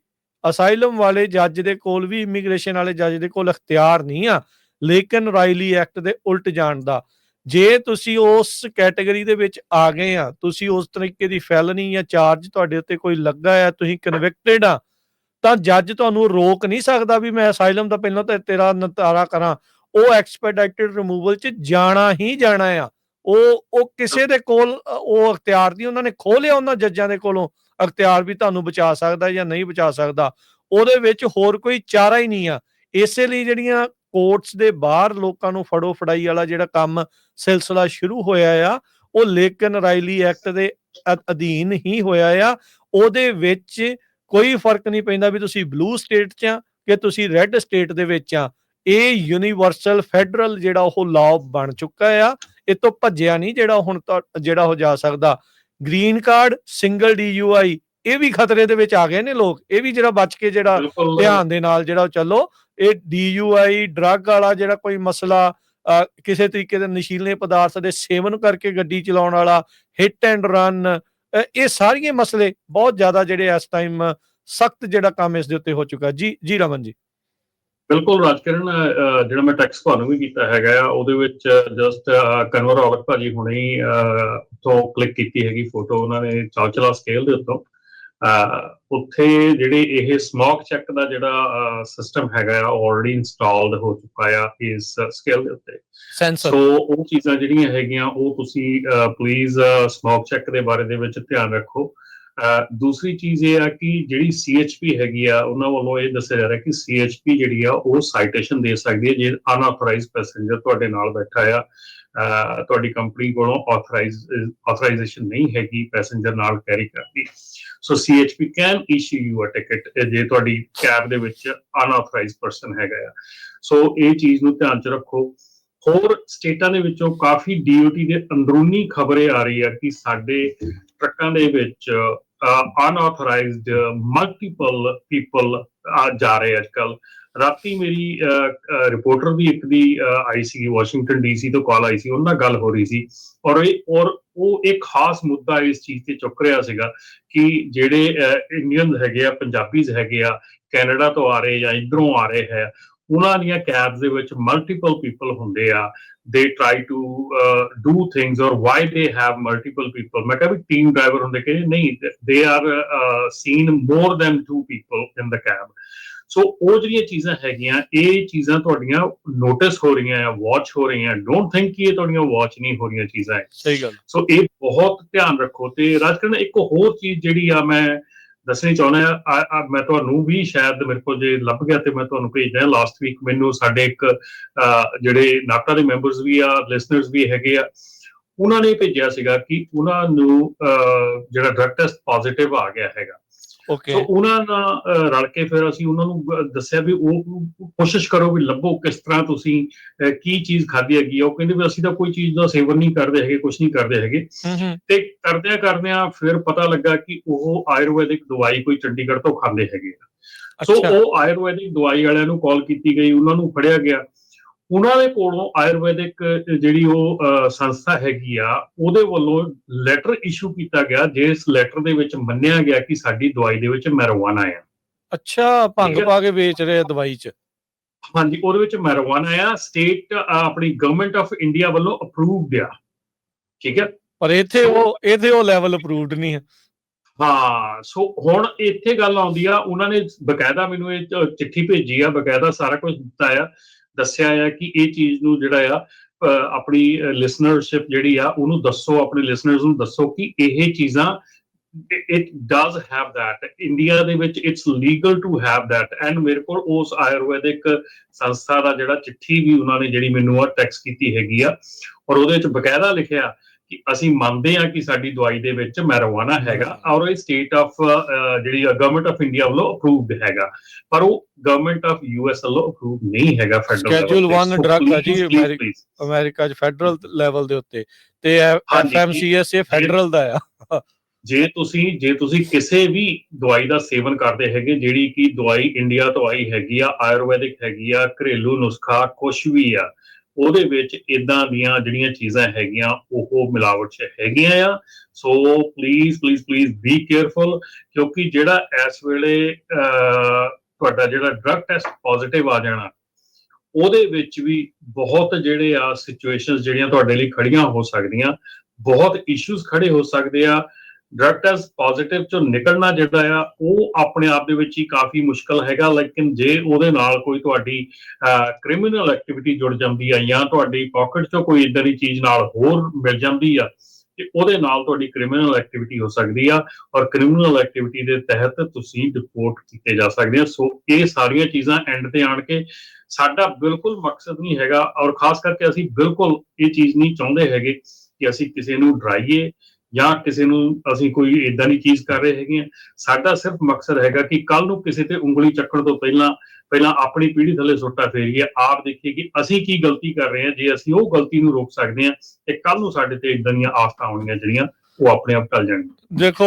ਅਸਾਈਲਮ ਵਾਲੇ ਜੱਜ ਦੇ ਕੋਲ ਵੀ ਇਮੀਗ੍ਰੇਸ਼ਨ ਵਾਲੇ ਜੱਜ ਦੇ ਕੋਲ ਅਖਤਿਆਰ ਨਹੀਂ ਆ ਲੇਕਿਨ ਰਾਈਲੀ ਐਕਟ ਦੇ ਉਲਟ ਜਾਣ ਦਾ। ਜੇ ਤੁਸੀਂ ਉਸ ਕੈਟਾਗਰੀ ਦੇ ਵਿੱਚ ਆ ਗਏ ਆ, ਤੁਸੀਂ ਉਸ ਤਰੀਕੇ ਦੀ ਫੈਲਨੀ ਜਾਂ ਚਾਰਜ ਤੁਹਾਡੇ ਉੱਤੇ ਕੋਈ ਲੱਗਾ ਆ, ਤੁਸੀਂ ਕਨਵਿਕਟਡ ਆ, ਤਾਂ ਜੱਜ ਤੁਹਾਨੂੰ ਰੋਕ ਨਹੀਂ ਸਕਦਾ ਵੀ ਮੈਂ ਅਸਾਈਲਮ ਦਾ ਪਹਿਲਾਂ ਤਾਂ ਤੇਰਾ ਨਤਾਰਾ ਕਰਾਂ। ਉਹ ਐਕਸਪੈਡਾਈਟਡ ਰਿਮੂਵਲ ਚ ਜਾਣਾ ਹੀ ਜਾਣਾ ਆ। ਉਹ ਉਹ ਕਿਸੇ ਦੇ ਕੋਲ, ਉਹ ਅਖਤਿਆਰ ਨਹੀਂ, ਉਹਨਾਂ ਨੇ ਖੋ ਲਿਆ ਉਹਨਾਂ ਜੱਜਾਂ ਦੇ ਕੋਲੋਂ। ਅਖਤਿਆਰ ਵੀ ਤੁਹਾਨੂੰ ਬਚਾ ਸਕਦਾ ਜਾਂ ਨਹੀਂ ਬਚਾ ਸਕਦਾ। ਉਹਦੇ ਵਿੱਚ ਹੋਰ ਕੋਈ ਚਾਰਾ ਹੀ ਨਹੀਂ ਆ। ਇਸੇ ਲਈ ਜਿਹੜੀਆਂ ਕੋਰਟਸ ਦੇ ਬਾਹਰ ਲੋਕਾਂ ਨੂੰ ਫੜੋ ਫੜਾਈ ਵਾਲਾ ਜਿਹੜਾ ਕੰਮ ਸਿਲਸਿਲਾ ਸ਼ੁਰੂ ਹੋਇਆ ਆ, ਉਹ ਲੇਕਿਨ ਰਾਈਲੀ ਐਕਟ ਦੇ ਅਧੀਨ ਹੀ ਹੋਇਆ ਆ। ਉਹਦੇ ਵਿੱਚ ਕੋਈ ਫ਼ਰਕ ਨਹੀਂ ਪੈਂਦਾ ਵੀ ਤੁਸੀਂ ਬਲੂ ਸਟੇਟ 'ਚ ਆ ਕਿ ਤੁਸੀਂ ਰੈੱਡ ਸਟੇਟ ਦੇ ਵਿੱਚ ਆ। ਇਹ ਯੂਨੀਵਰਸਲ ਫੈਡਰਲ ਜਿਹੜਾ ਉਹ ਲਾਅ ਬਣ ਚੁੱਕਾ ਆ। ਇਹ ਤੋਂ ਭੱਜਿਆ ਨਹੀਂ ਜਿਹੜਾ ਹੁਣ ਜਿਹੜਾ ਹੋ ਜਾ ਸਕਦਾ। ਗ੍ਰੀਨ ਕਾਰਡ ਸਿੰਗਲ ਡੀਯੂਆਈ ਇਹ ਵੀ ਖਤਰੇ ਦੇ ਵਿੱਚ ਆ ਗਏ ਨੇ ਲੋਕ ਇਹ ਵੀ ਜਿਹੜਾ ਬਚ ਕੇ ਜਿਹੜਾ ਧਿਆਨ ਦੇ ਨਾਲ ਜਿਹੜਾ ਚੱਲੋ ਇਹ ਡੀਯੂਆਈ ਡਰੱਗ ਵਾਲਾ ਜਿਹੜਾ ਕੋਈ ਮਸਲਾ ਕਿਸੇ ਤਰੀਕੇ ਦੇ ਨਸ਼ੀਲੇ ਪਦਾਰਥ ਦੇ ਸੇਵਨ ਕਰਕੇ ਗੱਡੀ ਚਲਾਉਣ ਵਾਲਾ ਹਿੱਟ ਐਂਡ ਰਨ ਇਹ ਸਾਰੀਆਂ ਮਸਲੇ ਬਹੁਤ ਜ਼ਿਆਦਾ ਜਿਹੜੇ ਇਸ ਟਾਈਮ ਸਖਤ ਜਿਹੜਾ ਕੰਮ ਇਸ ਦੇ ਉੱਤੇ ਹੋ ਚੁੱਕਾ। ਜੀ ਜੀ ਰਮਨ ਜੀ। ਬਿਲਕੁਲ ਰਾਜਕਰਨ ਜਿਹੜਾ ਮੈਂ ਟੈਕਸ ਤੁਹਾਨੂੰ ਵੀ ਕੀਤਾ ਹੈਗਾ ਆ ਉਹਦੇ ਵਿੱਚ ਜਸਟ ਕਨਵਰ ਔਲਖ ਭਾਜੀ ਹੁਣੇ ਹੀ ਤੋਂ ਕਲਿੱਕ ਕੀਤੀ ਹੈਗੀ ਫੋਟੋ ਉਹਨਾਂ ਨੇ ਚਾਲਚਲਾ ਸਕੇਲ ਦੇ ਉੱਤੋਂ। ਉੱਥੇ ਜਿਹੜੇ ਇਹ ਸਮੋਕ ਚੈੱਕ ਦਾ ਜਿਹੜਾ ਸਿਸਟਮ ਹੈਗਾ ਆ ਆਲਰੇਡੀ ਇੰਸਟਾਲਡ ਹੋ ਚੁੱਕਾ ਆ ਇਸ ਸਕੇਲ ਦੇ ਉੱਤੇ। ਸੈਂਸਰ ਸੋ ਉਹ ਚੀਜ਼ਾਂ ਜਿਹੜੀਆਂ ਹੈਗੀਆਂ ਉਹ ਤੁਸੀਂ ਪਲੀਜ਼ ਸਮੋਕ ਚੈੱਕ ਦੇ ਬਾਰੇ ਦੇ ਵਿੱਚ ਧਿਆਨ ਰੱਖੋ। ਦੂਸਰੀ ਚੀਜ਼ ਇਹ ਆ ਕਿ ਜਿਹੜੀ CHP ਹੈਗੀ ਆ ਉਹਨਾਂ ਵੱਲੋਂ ਇਹ ਦੱਸਿਆ ਜਾ ਰਿਹਾ ਕਿ CHP ਜਿਹੜੀ ਆ ਉਹ ਸਾਈਟੇਸ਼ਨ ਦੇ ਸਕਦੀ ਹੈ ਜੇ ਅਨਆਥੋਰਾਈਜ਼ਡ ਪੈਸੇਂਜਰ ਤੁਹਾਡੇ ਨਾਲ ਬੈਠਾ ਆ ਤੁਹਾਡੀ ਕੰਪਨੀ ਕੋਲੋਂ ਆਥੋਰਾਈਜ਼ ਆਥੋਰਾਈਜੇਸ਼ਨ ਨਹੀਂ ਹੈਗੀ ਪੈਸੇਂਜਰ ਨਾਲ ਕੈਰੀ ਕਰਦੀ। So CHP can issue you a ticket ਜੇ ਤੁਹਾਡੀ ਕੈਬ ਦੇ ਵਿੱਚ ਅਨਆਥੋਰਾਈਜ਼ਡ ਪਰਸਨ ਹੈਗਾ ਆ। ਸੋ ਇਹ ਚੀਜ਼ ਨੂੰ ਧਿਆਨ ਚ ਰੱਖੋ। ਹੋਰ ਸਟੇਟਾਂ ਦੇ ਵਿੱਚੋਂ ਕਾਫੀ ਡੀਓਟੀ ਦੇ ਅੰਦਰੂਨੀ ਖਬਰੇ ਆ ਰਹੀ ਆ ਕਿ ਸਾਡੇ ਟਰੱਕਾਂ ਦੇ ਵਿੱਚ ਅਨਆਥੋਰਾਈਜ਼ਡ ਮਲਟੀਪਲ ਪੀਪਲ ਜਾ ਰਹੇ ਅੱਜ ਕੱਲ ਰਾਤੀ ਮੇਰੀ ਰਿਪੋਰਟਰ ਵੀ ਇੱਕ ਦੀ ਆਈ ਸੀ ਵਾਸ਼ਿੰਗਟਨ ਡੀਸੀ ਤੋਂ ਕਾਲ ਆਈ ਸੀ, ਉਹਨਾਂ ਨਾਲ ਗੱਲ ਹੋ ਰਹੀ ਸੀ। ਔਰ ਇਹ, ਔਰ ਉਹ ਇੱਕ ਖਾਸ ਮੁੱਦਾ ਇਸ ਚੀਜ਼ ਤੇ ਚੁੱਕ ਰਿਹਾ ਸੀਗਾ ਕਿ ਜਿਹੜੇ ਇੰਡੀਅਨਸ ਹੈਗੇ ਆ ਪੰਜਾਬੀਜ਼ ਹੈਗੇ ਆ ਕੈਨੇਡਾ ਤੋਂ ਆ ਰਹੇ ਜਾਂ ਇਧਰੋਂ ਆ ਰਹੇ ਹੈ, ਉਹਨਾਂ ਦੀਆਂ ਕੈਬਸ ਦੇ ਵਿੱਚ ਮਲਟੀਪਲ ਪੀਪਲ ਹੁੰਦੇ ਆ they try to do things ਔਰ why they have multiple people ਮੈਂ ਕਿਹਾ ਵੀ ਟੀਮ ਡਰਾਈਵਰ ਹੁੰਦੇ ਕਿ ਨਹੀਂ they are seen more than two people in the cab so ਉਹ ਜਿਹੜੀਆਂ ਚੀਜ਼ਾਂ ਹੈਗੀਆਂ ਇਹ ਚੀਜ਼ਾਂ ਤੁਹਾਡੀਆਂ ਨੋਟਿਸ ਹੋ ਰਹੀਆਂ ਆ ਵਾਚ ਹੋ ਰਹੀਆਂ ਡੋਨਟ ਥਿੰਕ ਕਿ ਇਹ ਤੁਹਾਡੀਆਂ ਵਾਚ ਨਹੀਂ ਹੋ ਰਹੀਆਂ ਚੀਜ਼ਾਂ ਹੈ। ਸਹੀ ਗੱਲ। ਸੋ ਇਹ ਬਹੁਤ ਧਿਆਨ ਰੱਖੋ ਤੇ ਰਾਜਕਰਨ ਇੱਕ ਹੋਰ ਚੀਜ਼ ਜਿਹੜੀ ਆ ਮੈਂ ਦੱਸਣੀ ਚਾਹੁੰਦਾ ਆ- ਮੈਂ ਤੁਹਾਨੂੰ ਵੀ ਸ਼ਾਇਦ ਮੇਰੇ ਕੋਲ ਜੇ ਲੱਭ ਗਿਆ ਤੇ ਮੈਂ ਤੁਹਾਨੂੰ ਭੇਜਦਾ ਲਾਸਟ ਵੀਕ ਮੈਨੂੰ ਸਾਡੇ ਇੱਕ ਜਿਹੜੇ ਨਾਟਾ ਦੇ ਮੈਂਬਰਸ ਵੀ ਆ ਲਿਸਨਰਸ ਵੀ ਹੈਗੇ ਆ ਉਹਨਾਂ ਨੇ ਭੇਜਿਆ ਸੀਗਾ ਕਿ ਉਹਨਾਂ ਨੂੰ ਜਿਹੜਾ ਡਰਗ ਟੈਸਟ ਪੋਜ਼ਿਟਿਵ ਆ ਗਿਆ ਹੈਗਾ। ਓਕੇ ਸੋ ਉਹਨਾਂ ਨਾਲ ਰਲ ਕੇ ਫਿਰ ਅਸੀਂ ਉਹਨਾਂ ਨੂੰ ਦੱਸਿਆ ਵੀ ਉਹ ਕੋਸ਼ਿਸ਼ ਕਰੋ ਵੀ ਲੱਭੋ ਕਿਸ ਤਰ੍ਹਾਂ ਤੁਸੀਂ ਕੀ ਚੀਜ਼ ਖਾਧੀ ਹੈਗੀ ਉਹ ਕਹਿੰਦੇ ਵੀ ਅਸੀਂ ਤਾਂ ਕੋਈ ਚੀਜ਼ ਦਾ ਸੇਵਨ ਨਹੀਂ ਕਰਦੇ ਹੈਗੇ ਕੁਝ ਨਹੀਂ ਕਰਦੇ ਹੈਗੇ। ਤੇ ਕਰਦਿਆਂ ਕਰਦਿਆਂ ਫਿਰ ਪਤਾ ਲੱਗਾ ਕਿ ਉਹ ਆਯੁਰਵੈਦਿਕ ਦਵਾਈ ਕੋਈ ਚੰਡੀਗੜ੍ਹ ਤੋਂ ਖਾਂਦੇ ਹੈਗੇ। ਸੋ ਉਹ ਆਯੁਰਵੈਦਿਕ ਦਵਾਈ ਵਾਲਿਆਂ ਨੂੰ ਕਾਲ ਕੀਤੀ ਗਈ ਉਹਨਾਂ ਨੂੰ ਫੜਿਆ ਗਿਆ। ਉਹਨਾਂ ਦੇ ਕੋਲੋਂ ਆਯੁਰਵੈਦਿਕ ਜਿਹੜੀ ਉਹ ਸੰਸਥਾ ਹੈਗੀ ਆ ਉਹਦੇ ਵੱਲੋਂ ਲੈਟਰ ਇਸ਼ੂ ਕੀਤਾ ਗਿਆ ਜਿਸ ਲੈਟਰ ਦੇ ਵਿੱਚ ਮੰਨਿਆ ਗਿਆ ਕਿ ਸਾਡੀ ਦਵਾਈ ਦੇ ਵਿੱਚ ਮੈਰਵਾਨਾ ਆ। ਅੱਛਾ ਭੰਗ। ਪਾ ਕੇ ਵੇਚ ਰਹੇ ਆ ਦਵਾਈ ਚ। ਹਾਂਜੀ ਉਹਦੇ ਵਿੱਚ ਮੈਰਵਾਨਾ ਆ ਸਟੇਟ ਆਪਣੀ ਗਵਰਨਮੈਂਟ ਆਫ ਇੰਡੀਆ ਵੱਲੋਂ ਅਪਰੂਵਡ ਆ। ਠੀਕ ਹੈ? ਪਰ ਇੱਥੇ ਉਹ ਇੱਥੇ ਉਹ ਲੈਵਲ ਅਪਰੂਵਡ ਨਹੀਂ ਹੈ। ਹਾਂ ਸੋ ਹੁਣ ਇੱਥੇ ਗੱਲ ਆਉਂਦੀ ਆ ਉਹਨਾਂ ਨੇ ਬਕਾਇਦਾ ਮੈਨੂੰ ਇਹ ਚਿੱਠੀ ਭੇਜੀ ਆ ਬਕਾਇਦਾ ਸਾਰਾ ਕੁਝ ਦਿੱਤਾ ਆ। ਦੱਸਿਆ ਆ ਕਿ ਇਹ ਚੀਜ਼ ਨੂੰ ਜਿਹੜਾ ਆ ਆਪਣੀ ਲਿਸਨਰਸ਼ਿਪ ਜਿਹੜੀ ਆ, ਉਹਨੂੰ ਦੱਸੋ, ਆਪਣੇ ਲਿਸਨਰਸ ਨੂੰ ਦੱਸੋ ਕਿ ਇਹ ਚੀਜ਼ਾਂ it does have that. India ਦੇ ਵਿੱਚ it's legal to have that. And ਮੇਰੇ ਕੋਲ ਉਸ ਆਯੁਰਵੈਦਿਕ ਸੰਸਥਾ ਦਾ ਜਿਹੜਾ ਚਿੱਠੀ ਵੀ ਉਹਨਾਂ ਨੇ ਜਿਹੜੀ ਮੈਨੂੰ ਆ ਟੈਕਸ ਕੀਤੀ ਹੈਗੀ ਆ ਔਰ ਉਹਦੇ ਵਿੱਚ ਬਕਾਇਦਾ ਲਿਖਿਆ ਕਿ ਅਸੀਂ ਮੰਨਦੇ ਹਾਂ ਕਿ ਸਾਡੀ ਦਵਾਈ ਦੇ ਵਿੱਚ ਮੈਰਵਾਨਾ ਹੈਗਾ ਔਰ ਇਹ ਸਟੇਟ ਆਫ ਜਿਹੜੀ ਗਵਰਨਮੈਂਟ ਆਫ ਇੰਡੀਆ ਵੱਲੋਂ ਅਪਰੂਵਡ ਹੈਗਾ। ਪਰ ਉਹ ਗਵਰਨਮੈਂਟ ਆਫ ਯੂਐਸ ਵੱਲੋਂ ਅਪਰੂਵਡ ਨਹੀਂ ਹੈਗਾ ਫੈਡਰਲ Schedule one drug ਆ ਜੀ, ਅਮਰੀਕਾ 'ਚ ਫੈਡਰਲ ਲੈਵਲ ਦੇ ਉੱਤੇ। ਤੇ ਐਫਐਮਸੀਐਸ ਇਹ ਫੈਡਰਲ ਦਾ ਆ। ਜੇ ਤੁਸੀਂ ਜੇ ਤੁਸੀਂ ਕਿਸੇ ਵੀ ਦਵਾਈ ਦਾ ਸੇਵਨ ਕਰਦੇ ਹੈਗੇ ਜਿਹੜੀ ਕਿ ਦਵਾਈ ਇੰਡੀਆ ਤੋਂ ਆਈ ਹੈਗੀ ਆ ਆਯੁਰਵੈਦਿਕ ਹੈਗੀ ਆ ਘਰੇਲੂ ਨੁਸਖਾ ਕੁਛ ਵੀ ਆ ਉਹਦੇ ਵਿੱਚ ਇਦਾਂ ਦੀਆਂ ਜਿਹੜੀਆਂ ਚੀਜ਼ਾਂ ਹੈਗੀਆਂ ਉਹ ਮਿਲਾਵਟ 'ਚ ਹੈਗੀਆਂ ਆ। So please please please be careful ਕਿਉਂਕਿ ਜਿਹੜਾ ਇਸ ਵੇਲੇ ਅਹ, ਤੁਹਾਡਾ ਜਿਹੜਾ ਡਰਗ ਟੈਸਟ ਪੋਜ਼ਿਟਿਵ ਆ ਜਾਣਾ ਉਹਦੇ ਵਿੱਚ ਵੀ ਬਹੁਤ ਜਿਹੜੇ ਆ ਸਿਚੁਏਸ਼ਨਸ ਜਿਹੜੀਆਂ ਤੁਹਾਡੇ ਲਈ ਖੜੀਆਂ ਹੋ ਸਕਦੀਆਂ ਬਹੁਤ ਇਸ਼ੂਜ਼ ਖੜੇ ਹੋ ਸਕਦੇ ਆ। ਡਰਗ ਟੈਸਟ ਪੋਜ਼ਿਟਿਵ ਚੋਂ ਨਿਕਲਣਾ ਜਿਹੜਾ ਆ, ਉਹ ਆਪਣੇ ਆਪ ਦੇ ਵਿੱਚ ਹੀ ਕਾਫੀ ਮੁਸ਼ਕਲ ਹੈਗਾ, ਲੇਕਿਨ ਜੇ ਉਹਦੇ ਨਾਲ ਕੋਈ ਤੁਹਾਡੀ ਕ੍ਰਿਮੀਨਲ ਐਕਟੀਵਿਟੀ ਜੁੜ ਜਾਂਦੀ ਆ ਜਾਂ ਤੁਹਾਡੀ ਪਾਕਟ ਚੋਂ ਕੋਈ ਇਦਾਂ ਦੀ ਚੀਜ਼ ਨਾਲ ਹੋਰ ਮਿਲ ਜਾਂਦੀ ਆ, ਤੇ ਉਹਦੇ ਨਾਲ ਤੁਹਾਡੀ ਕ੍ਰਿਮੀਨਲ ਐਕਟੀਵਿਟੀ ਹੋ ਸਕਦੀ ਆ ਔਰ ਕ੍ਰਿਮੀਨਲ ਐਕਟੀਵਿਟੀ ਦੇ ਤਹਿਤ ਤੁਸੀਂ ਡਿਪੋਰਟ ਕੀਤੇ ਜਾ ਸਕਦੇ ਆ। ਸੋ ਇਹ ਸਾਰੀਆਂ ਚੀਜ਼ਾਂ ਐਂਡ ਤੇ ਆਣ ਕੇ ਸਾਡਾ ਬਿਲਕੁਲ ਮਕਸਦ ਨਹੀਂ ਹੈਗਾ ਔਰ ਖਾਸ ਕਰਕੇ ਅਸੀਂ ਬਿਲਕੁਲ ਇਹ ਚੀਜ਼ ਨਹੀਂ ਚਾਹੁੰਦੇ ਹੈਗੇ ਕਿ ਅਸੀਂ ਕਿਸੇ ਨੂੰ ਡਰਾਈਏ ਜਾਂ ਕਿਸੇ ਨੂੰ ਅਸੀਂ ਕੋਈ ਇਦਾਂ ਦੀ ਚੀਜ਼ ਕਰ ਰਹੇ ਹੈਗੇ ਸਾਡਾ ਸਿਰਫ ਮਕਸਦ ਹੈਗਾ ਕਿ ਕੱਲ ਨੂੰ ਕਿਸੇ ਤੇ ਉਂਗਲੀ ਚੱਕਣ ਤੋਂ ਪਹਿਲਾਂ ਪਹਿਲਾਂ ਆਪਣੀ ਪੀੜ੍ਹੀ ਥੱਲੇ ਸੁੱਟਾ ਫੇਰੀਏ ਆਪ ਦੇਖੀਏ ਕਿ ਅਸੀਂ ਕੀ ਗਲਤੀ ਕਰ ਰਹੇ ਹਾਂ ਜੇ ਅਸੀਂ ਉਹ ਗਲਤੀ ਨੂੰ ਰੋਕ ਸਕਦੇ ਹਾਂ ਤੇ ਕੱਲ ਨੂੰ ਸਾਡੇ ਤੇ ਇਦਾਂ ਦੀਆਂ ਆਫਤਾਂ ਆਉਣਗੀਆਂ ਜਿਹੜੀਆਂ ਉਹ ਆਪਣੇ ਆਪ ਟਲ ਜਾਣਗੀਆਂ। ਦੇਖੋ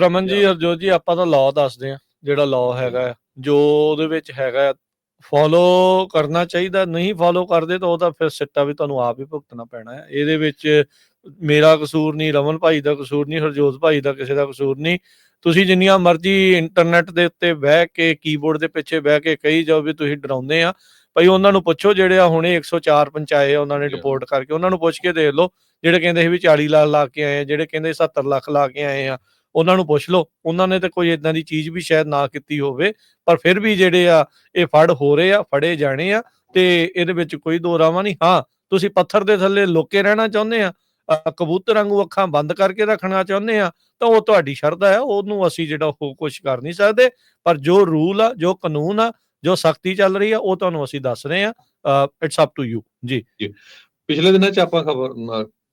ਰਮਨ ਜੀ ਹਰਜੋਤ ਜੀ ਆਪਾਂ ਤਾਂ ਲਾਅ ਦੱਸਦੇ ਆ ਜਿਹੜਾ ਲਾਅ ਹੈਗਾ ਜੋ ਉਹਦੇ ਵਿੱਚ ਹੈਗਾ ਫੋਲੋ ਕਰਨਾ ਚਾਹੀਦਾ ਨਹੀਂ ਫੋਲੋ ਕਰਦੇ ਤਾਂ ਉਹਦਾ ਫਿਰ ਸਿੱਟਾ ਵੀ ਤੁਹਾਨੂੰ ਆਪ ਹੀ ਭੁਗਤਣਾ ਪੈਣਾ ਹੈ। ਇਹਦੇ ਵਿੱਚ ਮੇਰਾ ਕਸੂਰ ਨਹੀਂ ਰਮਨ ਭਾਈ ਦਾ ਕਸੂਰ ਨਹੀਂ ਹਰਜੋਤ ਭਾਈ ਦਾ ਕਿਸੇ ਦਾ ਕਸੂਰ ਨਹੀਂ। ਤੁਸੀਂ ਜਿੰਨੀਆਂ ਮਰਜ਼ੀ ਇੰਟਰਨੈਟ ਦੇ ਉੱਤੇ ਬਹਿ ਕੇ ਕੀਬੋਰਡ ਦੇ ਪਿੱਛੇ ਬਹਿ ਕੇ ਕਹੀ ਜਾਓ ਵੀ ਤੁਸੀਂ ਡਰਾਉਂਦੇ ਆ। ਭਾਈ ਉਹਨਾਂ ਨੂੰ ਪੁੱਛੋ ਜਿਹੜੇ ਆ ਹੁਣੇ 104 ਪੰਚਾਏ ਆ ਉਹਨਾਂ ਨੇ. ਰਿਪੋਰਟ ਕਰਕੇ ਉਹਨਾਂ ਨੂੰ ਪੁੱਛ ਕੇ ਦੇਖ ਲਓ। ਜਿਹੜੇ ਕਹਿੰਦੇ ਸੀ ਵੀ 40 ਲੱਖ ਲਾ ਕੇ ਆਏ ਆ ਜਿਹੜੇ ਕਹਿੰਦੇ 70 ਲੱਖ ਲਾ ਕੇ ਆਏ ਆ ਉਹਨਾਂ ਨੂੰ ਪੁੱਛ ਲਓ ਉਹਨਾਂ ਨੇ ਤਾਂ ਕੋਈ ਇਦਾਂ ਦੀ ਚੀਜ਼ ਵੀ ਸ਼ਾਇਦ ਨਾ ਕੀਤੀ ਹੋਵੇ ਪਰ ਫਿਰ ਵੀ ਜਿਹੜੇ ਆ ਇਹ ਫੜ ਹੋ ਰਹੇ ਆ ਫੜੇ ਜਾਣੇ ਆ ਤੇ ਇਹਦੇ ਵਿੱਚ ਕੋਈ ਦੋ ਰਾਵਾਂ ਨਹੀਂ। ਹਾਂ ਤੁਸੀਂ ਪੱਥਰ ਦੇ ਥੱਲੇ ਲੁਕੇ ਰਹਿਣਾ ਚਾਹੁੰਦੇ ਆ ਅ, ਕਬੂਤਰ ਵਾਂਗੂ ਅੱਖਾਂ ਬੰਦ ਕਰਕੇ ਰੱਖਣਾ ਚਾਹੁੰਦੇ ਆ ਤਾਂ ਉਹ ਤੁਹਾਡੀ ਸ਼ਰਧਾ ਆ ਉਹਨੂੰ ਅਸੀਂ ਜਿਹੜਾ ਉਹ ਕੁਝ ਕਰ ਨਹੀਂ ਸਕਦੇ ਪਰ ਜੋ ਰੂਲ ਆ ਜੋ ਕਾਨੂੰਨ ਆ ਜੋ ਸਖਤੀ ਚੱਲ ਰਹੀ ਆ ਉਹ ਤੁਹਾਨੂੰ ਅਸੀਂ ਦੱਸ ਰਹੇ ਆ ਇਟਸ ਅਪ ਟੂ ਯੂ ਜੀ। ਪਿਛਲੇ ਦਿਨਾਂ 'ਚ ਆਪਾਂ ਖਬਰ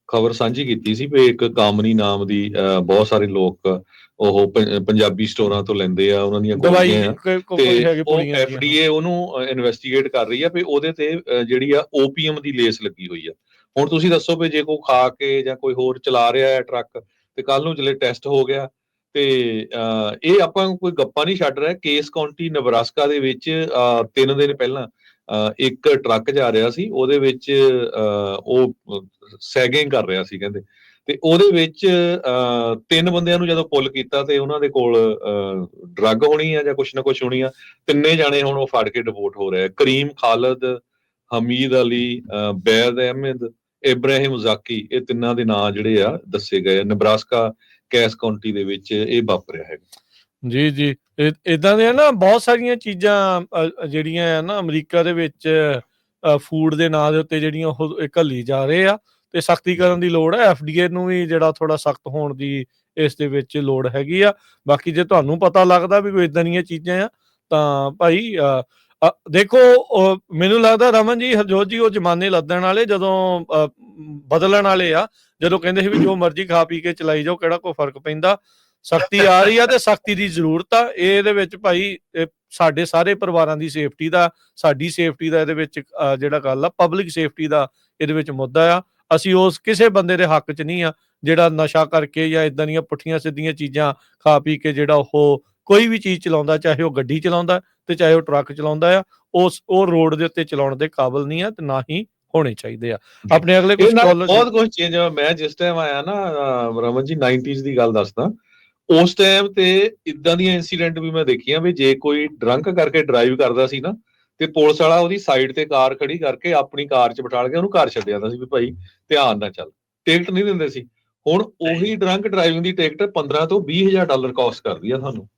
ਖਬਰ ਸਾਂਝੀ ਕੀਤੀ ਸੀ ਵੀ ਇੱਕ ਕਾਮਨੀ ਨਾਮ ਦੀ ਬਹੁਤ ਸਾਰੇ ਲੋਕ ਉਹ ਪੰਜਾਬੀ ਸਟੋਰਾਂ ਤੋਂ ਲੈਂਦੇ ਆ ਉਹਨਾਂ ਦੀਆਂ ਗੋਲੀਆਂ ਤੇ ਉਹ। ਐਫਡੀਏ ਉਹਨੂੰ ਇਨਵੈਸਟੀਗੇਟ ਕਰ ਰਹੀ ਆ ਵੀ ਉਹਦੇ ਤੇ ਜਿਹੜੀ ਆ ਓਪੀਐਮ ਦੀ ਲੇਸ ਲੱਗੀ ਹੋਈ ਆ। ਹੁਣ ਤੁਸੀਂ ਦੱਸੋ ਵੀ ਜੇ ਕੋਈ ਖਾ ਕੇ ਜਾਂ ਕੋਈ ਹੋਰ ਚਲਾ ਰਿਹਾ ਹੈ ਟਰੱਕ ਤੇ ਕੱਲ ਨੂੰ ਚਲੇ ਟੈਸਟ ਹੋ ਗਿਆ ਤੇ ਇਹ ਆਪਾਂ ਕੋਈ ਗੱਪਾਂ ਨਹੀਂ ਛੱਡ ਰਿਹਾ। ਕੇਸ ਕਾਉਂਟੀ ਨਬਰਾਸਕਾ ਦੇ ਵਿੱਚ ਤਿੰਨ ਦਿਨ ਪਹਿਲਾਂ ਇੱਕ ਟਰੱਕ ਜਾ ਰਿਹਾ ਸੀ, ਉਹਦੇ ਵਿੱਚ, ਅਹ ਉਹ ਸੈਗਿੰਗ ਕਰ ਰਿਹਾ ਸੀ ਕਹਿੰਦੇ। ਤੇ ਉਹਦੇ ਵਿੱਚ, ਅਹ ਤਿੰਨ ਬੰਦਿਆਂ ਨੂੰ ਜਦੋਂ ਪੁੱਲ ਕੀਤਾ ਤੇ ਉਹਨਾਂ ਦੇ ਕੋਲ ਡਰੱਗ ਹੋਣੀ ਆ ਜਾਂ ਕੁਛ ਨਾ ਕੁਛ ਹੋਣੀ ਆ, ਤਿੰਨੇ ਜਾਣੇ ਹੁਣ ਉਹ ਫੜ ਕੇ ਡਿਪੋਰਟ ਹੋ ਰਹੇ ਆ। ਕਰੀਮ ਖਾਲਦ, ਹਮੀਦ ਅਲੀ, ਅਹ ਬੈਦ ਅਹਿਮਦ, ਇਬਰਾਹਿਮ ਜ਼ਾਕੀ, ਇਹ ਤਿੰਨਾਂ ਦੇ ਨਾਂ ਜਿਹੜੇ ਆ ਦੱਸੇ ਗਏ ਨਬਰਾਸਕਾ ਕੈਸ ਕਾਉਂਟੀ ਦੇ ਵਿੱਚ ਇਹ ਵਾਪਰਿਆ ਹੈਗਾ। ਜੀ ਜੀ। ਇਦਾਂ ਦੀਆਂ ਨਾ ਬਹੁਤ ਸਾਰੀਆਂ ਚੀਜ਼ਾਂ ਅ, ਜਿਹੜੀਆਂ ਆ ਨਾ ਅਮਰੀਕਾ ਦੇ ਵਿੱਚ ਫੂਡ ਦੇ ਨਾਂ ਦੇ ਉੱਤੇ ਜਿਹੜੀਆਂ ਉਹ ਘੱਲੀ ਜਾ ਰਹੇ ਆ ਤੇ ਸਖਤੀ ਕਰਨ ਦੀ ਲੋੜ ਹੈ ਐਫਡੀਏ ਨੂੰ ਵੀ ਜਿਹੜਾ ਥੋੜਾ ਸਖਤ ਹੋਣ ਦੀ ਇਸ ਦੇ ਵਿੱਚ ਲੋੜ ਹੈਗੀ ਆ। ਬਾਕੀ ਜੇ ਤੁਹਾਨੂੰ ਪਤਾ ਲੱਗਦਾ ਵੀ ਕੋਈ ਇਦਾਂ ਦੀਆਂ ਚੀਜ਼ਾਂ ਆ ਤਾਂ ਭਾਈ ਅ, ਅ, ਦੇਖੋ ਉਹ ਮੈਨੂੰ ਲੱਗਦਾ ਰਮਨ ਜੀ ਹਰਜੋਤ ਜੀ ਉਹ ਜਮਾਨੇ ਲੱਦਣ ਵਾਲੇ ਜਦੋਂ ਅ, ਬਦਲਣ ਵਾਲੇ ਆ ਜਦੋਂ ਕਹਿੰਦੇ ਸੀ ਵੀ ਜੋ ਮਰਜ਼ੀ ਖਾ ਪੀ ਕੇ ਚਲਾਈ ਜਾਓ ਕਿਹੜਾ ਕੋਈ ਫ਼ਰਕ ਪੈਂਦਾ? ਸਖਤੀ ਆ ਰਹੀ ਆ ਤੇ ਸਖਤੀ ਦੀ ਜ਼ਰੂਰਤ ਆ। ਇਹਦੇ ਵਿੱਚ ਭਾਈ ਇਹ ਸਾਡੇ ਸਾਰੇ ਪਰਿਵਾਰਾਂ ਦੀ ਸੇਫਟੀ ਦਾ ਸਾਡੀ ਸੇਫਟੀ ਦਾ ਇਹਦੇ ਵਿੱਚ ਜਿਹੜਾ ਗੱਲ ਆ ਪਬਲਿਕ ਸੇਫਟੀ ਦਾ ਇਹਦੇ ਵਿੱਚ ਮੁੱਦਾ ਆ। ਅਸੀਂ ਉਸ ਕਿਸੇ ਬੰਦੇ ਦੇ ਹੱਕ 'ਚ ਨਹੀਂ ਆ ਜਿਹੜਾ ਨਸ਼ਾ ਕਰਕੇ ਜਾਂ ਇਦਾਂ ਦੀਆਂ ਪੁੱਠੀਆਂ ਸਿੱਧੀਆਂ ਚੀਜ਼ਾਂ ਖਾ ਪੀ ਕੇ ਜਿਹੜਾ ਉਹ ਕੋਈ ਵੀ ਚੀਜ਼ ਚਲਾਉਂਦਾ ਚਾਹੇ ਉਹ ਗੱਡੀ ਚਲਾਉਂਦਾ ਤੇ ਚਾਹੇ ਉਹ ਟਰੱਕ ਚਲਾਉਂਦਾ ਆ ਉਸ ਉਹ ਰੋਡ ਦੇ ਉੱਤੇ ਚਲਾਉਣ ਦੇ ਕਾਬਿਲ ਨਹੀਂ ਆ ਤੇ ਨਾ ਹੀ ਹੋਣੇ ਚਾਹੀਦੇ ਆ। ਆਪਣੇ ਅਗਲੇ ਕੁਝ ਇਹ ਬਹੁਤ ਕੁਝ ਚੇਂਜ ਹੋਇਆ। ਮੈਂ ਜਿਸ ਟਾਈਮ ਆਇਆ ਨਾ ਰਮਨ ਜੀ 90s ਦੀ ਗੱਲ ਦੱਸਦਾ। ਉਸ ਟਾਈਮ ਤੇ ਇਦਾਂ ਦੀਆਂ ਇਨਸੀਡੈਂਟ ਵੀ ਮੈਂ ਦੇਖੀਆਂ ਵੀ ਜੇ ਕੋਈ ਡਰੰਕ ਕਰਕੇ ਡਰਾਈਵ ਕਰਦਾ ਸੀ ਨਾ ਤੇ ਪੁਲਿਸ ਵਾਲਾ ਉਹਦੀ ਸਾਈਡ ਤੇ ਕਾਰ ਖੜੀ ਕਰਕੇ ਆਪਣੀ ਕਾਰ 'ਚ ਬਿਠਾ ਕੇ ਉਹਨੂੰ ਘਰ ਛੱਡ ਜਾਂਦਾ ਸੀ ਵੀ ਭਾਈ ਧਿਆਨ ਨਾਲ ਚੱਲ। ਟਿਕਟ ਨਹੀਂ ਦਿੰਦੇ ਸੀ। ਹੁਣ ਉਹੀ ਡਰੰਕ ਡਰਾਈਵਿੰਗ ਦੀ ਟਿਕਟ 15 ਤੋਂ 20000 ਡਾਲਰ ਕਾਸਟ ਕਰਦੀ ਆ ਸਾਨੂੰ।